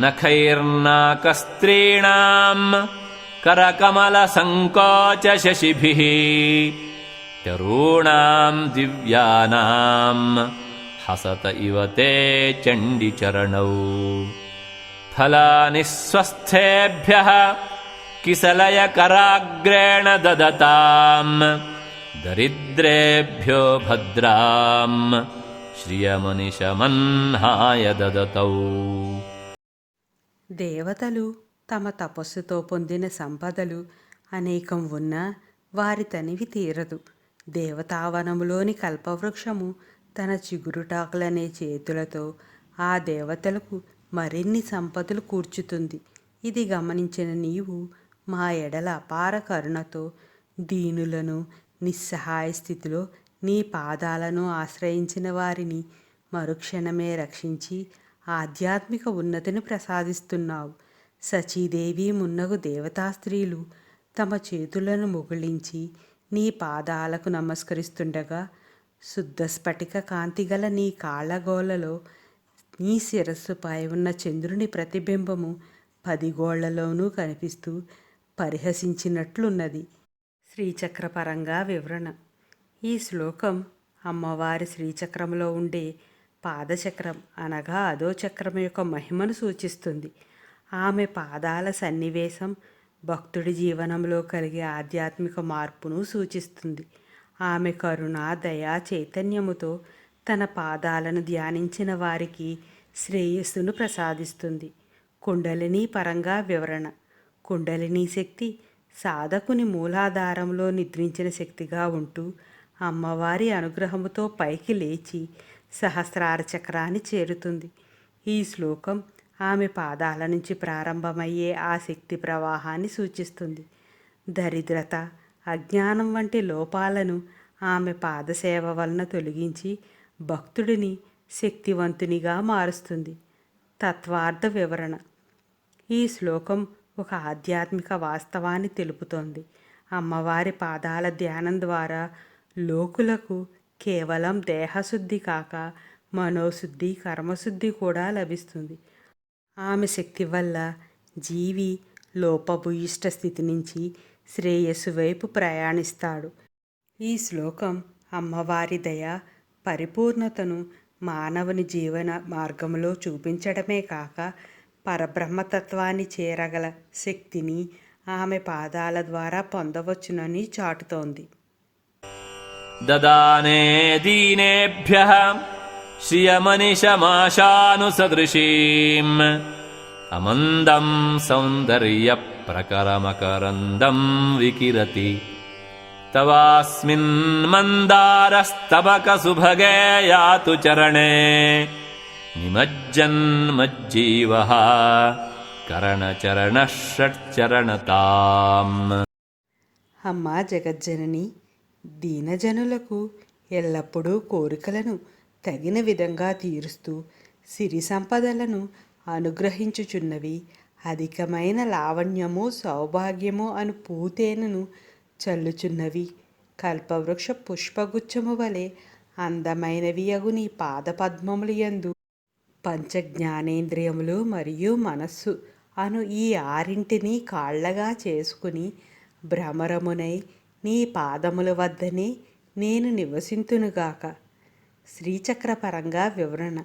नखैर्नाकस्त्रीणाम् करकमलसङ्कोचशिभिः चरूणाम् दिव्यानाम् हसत इव ते चण्डिचरणौ। फलानि स्वस्थेभ्यः किसलयकराग्रेण ददताम्। दरिद्रेभ्यो भद्राम्। श्रियमुनिशमन्हाय ददतौ। దేవతలు తమ తపస్సుతో పొందిన సంపదలు అనేకం ఉన్నా వారి తనివి తీరదు. దేవతావనములోని కల్పవృక్షము తన చిగురుటాకులనే చేతులతో ఆ దేవతలకు మరిన్ని సంపదలు కూర్చుతుంది. ఇది గమనించిన నీవు మా ఎడల అపార కరుణతో దీనులను నిస్సహాయ స్థితిలో నీ పాదాలను ఆశ్రయించిన వారిని మరుక్షణమే రక్షించి ఆధ్యాత్మిక ఉన్నతిని ప్రసాదిస్తున్నావు. సచీదేవి మున్నగు దేవతా స్త్రీలు తమ చేతులను ముగిలించి నీ పాదాలకు నమస్కరిస్తుండగా శుద్ధ స్ఫటిక కాంతిగల నీ కాళ్ళగోలలో నీ శిరస్సుపై ఉన్న చంద్రుని ప్రతిబింబము పదిగోళ్ళలోనూ కనిపిస్తూ పరిహసించినట్లున్నది. శ్రీచక్రపరంగా వివరణ. ఈ శ్లోకం అమ్మవారి శ్రీచక్రంలో ఉండే పాదచక్రం అనగా అదో చక్రం యొక్క మహిమను సూచిస్తుంది. ఆమె పాదాల సన్నివేశం భక్తుడి జీవనంలో కలిగే ఆధ్యాత్మిక మార్పును సూచిస్తుంది. ఆమె కరుణ దయా చైతన్యముతో తన పాదాలను ధ్యానించిన వారికి శ్రేయస్సును ప్రసాదిస్తుంది. కుండలిని పరంగా వివరణ. కుండలిని శక్తి సాధకుని మూలాధారంలో నిద్రించిన శక్తిగా ఉంటూ అమ్మవారి అనుగ్రహముతో పైకి లేచి సహస్రార చక్రాన్ని చేరుతుంది. ఈ శ్లోకం ఆమె పాదాల నుంచి ప్రారంభమయ్యే ఆ శక్తి ప్రవాహాన్ని సూచిస్తుంది. దరిద్రత అజ్ఞానం వంటి లోపాలను ఆమె పాదసేవ వలన తొలగించి భక్తుడిని శక్తివంతునిగా మారుస్తుంది. తత్వార్థ వివరణ. ఈ శ్లోకం ఒక ఆధ్యాత్మిక వాస్తవాన్ని తెలుపుతోంది. అమ్మవారి పాదాల ధ్యానం ద్వారా లోకులకు కేవలం దేహశుద్ధి కాక మనోశుద్ధి కర్మశుద్ధి కూడా లభిస్తుంది. ఆమె శక్తి వల్ల జీవి లోపభూయిష్ట స్థితి నుంచి శ్రేయస్సు వైపు ప్రయాణిస్తాడు. ఈ శ్లోకం అమ్మవారి దయ పరిపూర్ణతను మానవుని జీవన మార్గంలో చూపించడమే కాక పరబ్రహ్మతత్వాన్ని చేరగల శక్తిని ఆమె పాదాల ద్వారా పొందవచ్చునని చాటుతోంది. ददाने दीनेभ्यः श्रियमनिशमाशानुसदृशीम्। अमन्दम् सौन्दर्यप्रकरमकरन्दम् विकिरति। तवास्मिन्मन्दारस्तबकसुभगे यातु चरणे। निमज्जन्मज्जीवः करणचरणः षट्चरणताम् हम्मा जगज्जननि। దీనజనులకు ఎల్లప్పుడూ కోరికలను తగిన విధంగా తీరుస్తూ సిరి సంపదలను అనుగ్రహించుచున్నవి. అధికమైన లావణ్యము సౌభాగ్యము అను పూతేనను చల్లుచున్నవి. కల్పవృక్ష పుష్పగుచ్చము వలె అందమైనవి అగు నీ పాదపద్మములు యందు. పంచ జ్ఞానేంద్రియములు మరియు మనస్సు అను ఈ ఆరింటిని కాళ్ళగా చేసుకుని భ్రమరమునై నీ పాదముల వద్దనే నేను నివసింతునుగాక. శ్రీచక్రపరంగా వివరణ.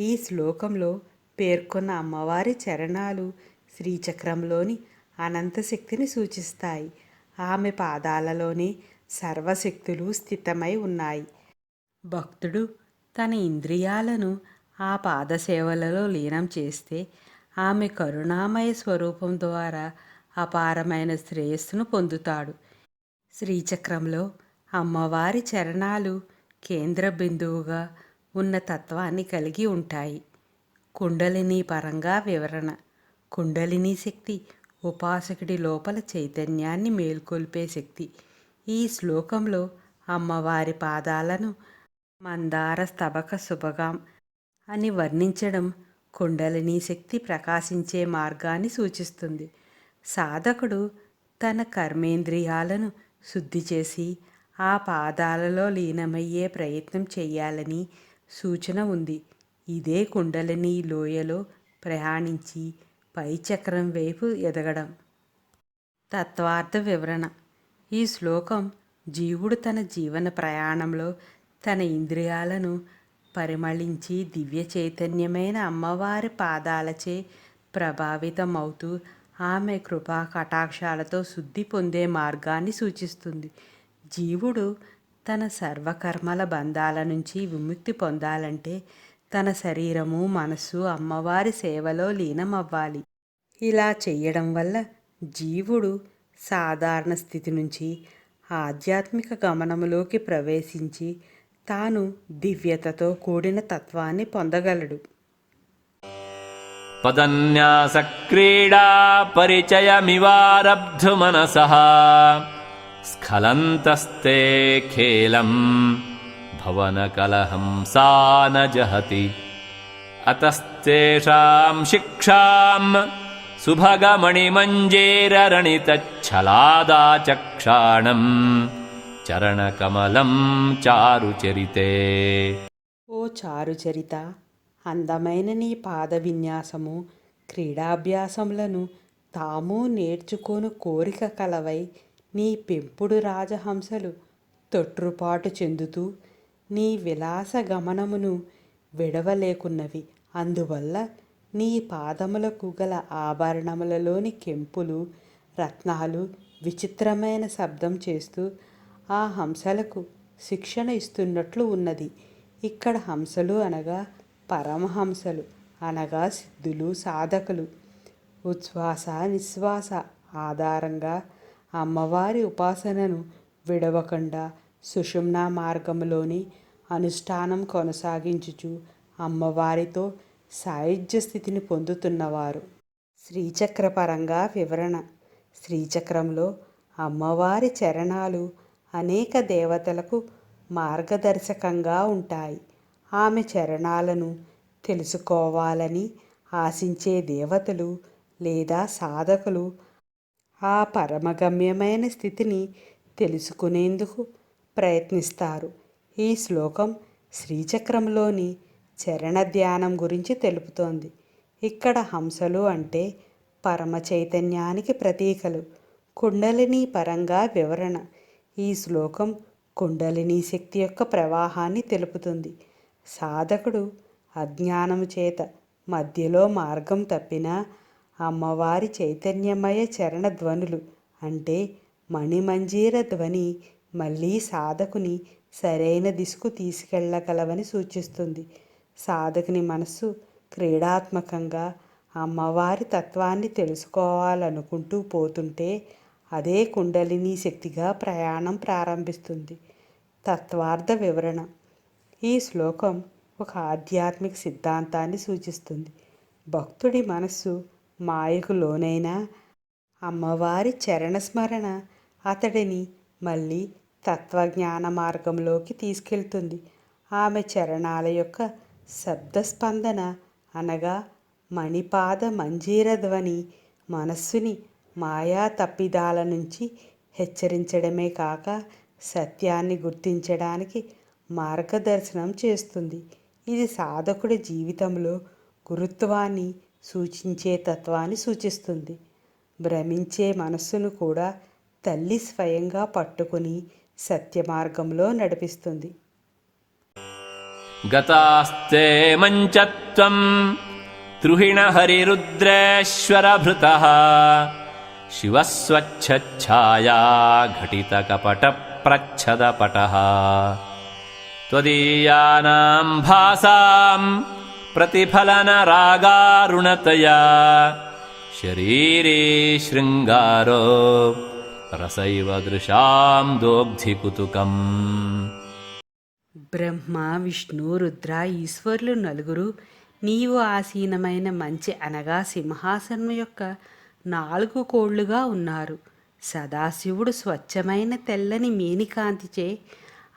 ఈ శ్లోకంలో పేర్కొన్న అమ్మవారి చరణాలు శ్రీచక్రంలోని అనంత శక్తిని సూచిస్తాయి. ఆమె పాదాలలోనే సర్వశక్తులు స్థితమై ఉన్నాయి. భక్తుడు తన ఇంద్రియాలను ఆ పాదసేవలలో లీనం చేస్తే ఆమె కరుణామయ స్వరూపం ద్వారా అపారమైన శ్రేయస్సును పొందుతాడు. శ్రీచక్రంలో అమ్మవారి చరణాలు కేంద్ర బిందువుగా ఉన్న తత్వాన్ని కలిగి ఉంటాయి. కుండలిని పరంగా వివరణ. కుండలిని శక్తి ఉపాసకుడి లోపల చైతన్యాన్ని మేల్కొల్పే శక్తి. ఈ శ్లోకంలో అమ్మవారి పాదాలను మందార స్తబక శుభగాం అని వర్ణించడం కుండలిని శక్తి ప్రకాశించే మార్గాన్ని సూచిస్తుంది. సాధకుడు తన కర్మేంద్రియాలను శుద్ధి చేసి ఆ పాదాలలో లీనమయ్యే ప్రయత్నం చేయాలని సూచన ఉంది. ఇదే కుండలిని లోయలో ప్రయాణించి పై చక్రం వైపు ఎదగడం. తత్వార్థ వివరణ. ఈ శ్లోకం జీవుడు తన జీవన ప్రయాణంలో తన ఇంద్రియాలను పరిమళించి దివ్య చైతన్యమైన అమ్మవారి పాదాలచే ప్రభావితమవుతూ ఆమె కృపా కటాక్షాలతో శుద్ధి పొందే మార్గాన్ని సూచిస్తుంది. జీవుడు తన సర్వకర్మల బంధాల నుంచి విముక్తి పొందాలంటే తన శరీరము మనస్సు అమ్మవారి సేవలో లీనమవ్వాలి. ఇలా చేయడం వల్ల జీవుడు సాధారణ స్థితి నుంచి ఆధ్యాత్మిక గమనములోకి ప్రవేశించి తాను దివ్యతతో కూడిన తత్వాన్ని పొందగలడు. पदन्यासक्रीडा परिचयमिवारब्धुमनसः स्खलन्तस्ते खेलम् भवनकलहंसा न जहति। अतस्तेषाम् शिक्षाम् सुभगमणिमञ्जेररणितच्छलादाचक्षाणम् चरणकमलम् चारुचरिते। ओ चारुचरिता అందమైన నీ పాద విన్యాసము క్రీడాభ్యాసములను తాము నేర్చుకోను కోరిక కలవై నీ పెంపుడు రాజహంసలు తొట్రుపాటు చెందుతూ నీ విలాస గమనమును విడవలేకున్నవి. అందువల్ల నీ పాదములకు గల ఆభరణములలోని కెంపులు రత్నాలు విచిత్రమైన శబ్దం చేస్తూ ఆ హంసలకు శిక్షణ ఇస్తున్నట్లు ఉన్నది. ఇక్కడ హంసలు అనగా పరమహంసలు అనగా సిద్ధులు సాధకులు. ఉచ్ఛ్వాస నిశ్వాస ఆధారంగా అమ్మవారి ఉపాసనను విడవకుండా సుషుమ్నా మార్గంలోని అనుష్ఠానం కొనసాగించుచు అమ్మవారితో సాయుధ్య స్థితిని పొందుతున్నవారు. శ్రీచక్రపరంగా వివరణ. శ్రీచక్రంలో అమ్మవారి చరణాలు అనేక దేవతలకు మార్గదర్శకంగా ఉంటాయి. ఆమె చరణాలను తెలుసుకోవాలని ఆశించే దేవతలు లేదా సాధకులు ఆ పరమగమ్యమైన స్థితిని తెలుసుకునేందుకు ప్రయత్నిస్తారు. ఈ శ్లోకం శ్రీచక్రంలోని చరణ ధ్యానం గురించి తెలుపుతోంది. ఇక్కడ హంసలు అంటే పరమ చైతన్యానికి ప్రతీకలు. కుండలిని పరంగా వివరణ. ఈ శ్లోకం కుండలిని శక్తి యొక్క ప్రవాహాన్ని తెలుపుతుంది. సాధకుడు అజ్ఞానము చేత మధ్యలో మార్గం తప్పినా అమ్మవారి చైతన్యమయ చరణ ధ్వనులు అంటే మణిమంజీర ధ్వని మళ్ళీ సాధకుని సరైన దిశకు తీసుకెళ్ళగలవని సూచిస్తుంది. సాధకుని మనస్సు క్రీడాత్మకంగా అమ్మవారి తత్వాన్ని తెలుసుకోవాలనుకుంటూ పోతుంటే అదే కుండలిని శక్తిగా ప్రయాణం ప్రారంభిస్తుంది. తత్వార్థ వివరణ ఈ శ్లోకం ఒక ఆధ్యాత్మిక సిద్ధాంతాన్ని సూచిస్తుంది. భక్తుడి మనస్సు మాయకు లోనైనా అమ్మవారి చరణస్మరణ అతడిని మళ్ళీ తత్వజ్ఞాన మార్గంలోకి తీసుకెళ్తుంది. ఆమె చరణాల యొక్క శబ్దస్పందన అనగా మణిపాద మంజీర ధ్వని మనస్సుని మాయా తప్పిదాల నుంచి హెచ్చరించడమే కాక సత్యాన్ని గుర్తించడానికి మార్గదర్శనం చేస్తుంది. ఇది సాధకుడి జీవితంలో గురుత్వాన్ని సూచించే తత్వాన్ని సూచిస్తుంది. భ్రమించే మనస్సును కూడా తల్లి స్వయంగా పట్టుకుని సత్యమార్గంలో నడిపిస్తుంది. గతాస్తే మంచత్వం ద్రుహిణ శివస్వచ్ఛాయా ఘటిత కపట ప్రచ్ఛదపటः त्वदीयानां भासां प्रतिफलनरागारुणतया शरीरे शृङ्गारो रसैव दृशां दोग्धिकुतुकम् బ్రహ్మ విష్ణు రుద్ర ఈశ్వరులు నలుగురు నీవు ఆసీనమైన మంచి అనగా సింహాసనం యొక్క నాలుగు కోళ్లుగా ఉన్నారు సదాశివుడు స్వచ్ఛమైన తెల్లని మేనికాంతిచే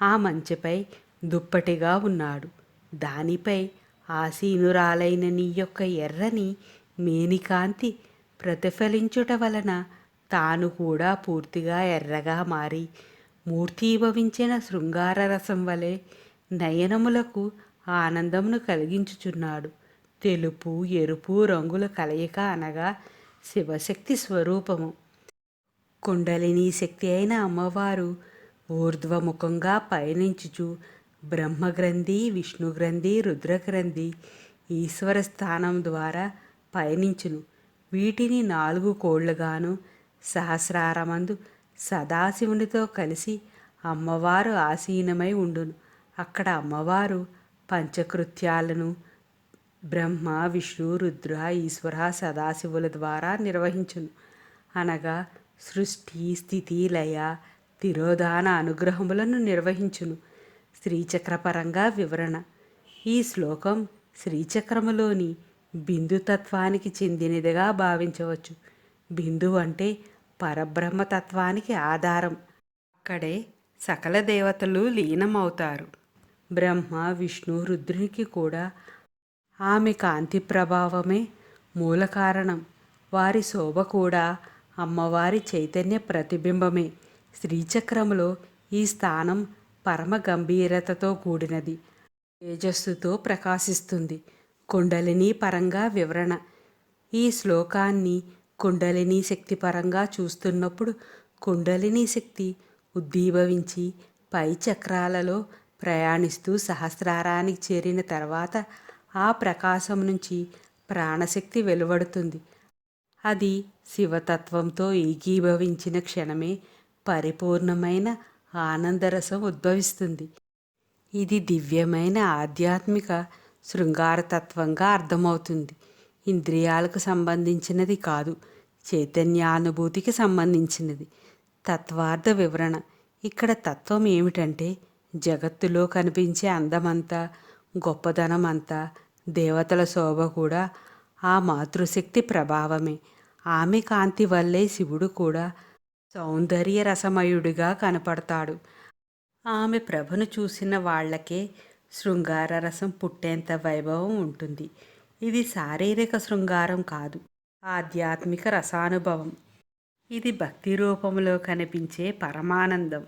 ఆ మంచెపై దుప్పటిగా ఉన్నాడు. దానిపై ఆసీనురాలైన నీ యొక్క ఎర్రని మేనికాంతి ప్రతిఫలించుట వలన తాను కూడా పూర్తిగా ఎర్రగా మారి మూర్తీభవించిన శృంగార రసం వలె నయనములకు ఆనందమును కలిగించుచున్నాడు. తెలుపు ఎరుపు రంగుల కలయిక అనగా శివశక్తి స్వరూపము. కుండలిని శక్తి అయిన అమ్మవారు ఊర్ధ్వముఖంగా పయనించుచు బ్రహ్మగ్రంథి విష్ణుగ్రంథి రుద్రగ్రంథి ఈశ్వర స్థానం ద్వారా పయనించును. వీటిని నాలుగు కోళ్ళుగాను సహస్రారమందు సదాశివునితో కలిసి అమ్మవారు ఆసీనమై ఉండును. అక్కడ అమ్మవారు పంచకృత్యాలను బ్రహ్మ విష్ణు రుద్ర ఈశ్వర సదాశివుల ద్వారా నిర్వహించును. అనగా సృష్టి స్థితి లయ తిరోధాన అనుగ్రహములను నిర్వహించును. శ్రీచక్రపరంగా వివరణ. ఈ శ్లోకం శ్రీచక్రములోని బిందుతత్వానికి చెందినదిగా భావించవచ్చు. బిందు అంటే పరబ్రహ్మతత్వానికి ఆధారం. అక్కడే సకల దేవతలు లీనమవుతారు. బ్రహ్మ విష్ణు రుద్రునికి కూడా ఆమె కాంతి ప్రభావమే మూల కారణం. వారి శోభ కూడా అమ్మవారి చైతన్య ప్రతిబింబమే. శ్రీచక్రములో ఈ స్థానం పరమ గంభీరతతో కూడినది. తేజస్సుతో ప్రకాశిస్తుంది. కుండలిని పరంగా వివరణ. ఈ శ్లోకాన్ని కుండలిని శక్తి పరంగా చూస్తున్నప్పుడు కుండలిని శక్తి ఉద్దీభవించి పై చక్రాలలో ప్రయాణిస్తూ సహస్రారానికి చేరిన తర్వాత ఆ ప్రకాశం నుంచి ప్రాణశక్తి వెలువడుతుంది. అది శివతత్వంతో ఏకీభవించిన క్షణమే పరిపూర్ణమైన ఆనందరసం ఉద్భవిస్తుంది. ఇది దివ్యమైన ఆధ్యాత్మిక శృంగారతత్వంగా అర్థమవుతుంది. ఇంద్రియాలకు సంబంధించినది కాదు చైతన్యానుభూతికి సంబంధించినది. తత్వార్థ వివరణ. ఇక్కడ తత్వం ఏమిటంటే జగత్తులో కనిపించే అందమంతా గొప్పదనం అంతా దేవతల శోభ కూడా ఆ మాతృశక్తి ప్రభావమే. ఆమె కాంతి వల్లే శివుడు కూడా సౌందర్య రసమయుడిగా కనపడతాడు. ఆమె ప్రభను చూసిన వాళ్ళకే శృంగార రసం పుట్టేంత వైభవం ఉంటుంది. ఇది శారీరక శృంగారం కాదు ఆధ్యాత్మిక రసానుభవం. ఇది భక్తి రూపంలో కనిపించే పరమానందం.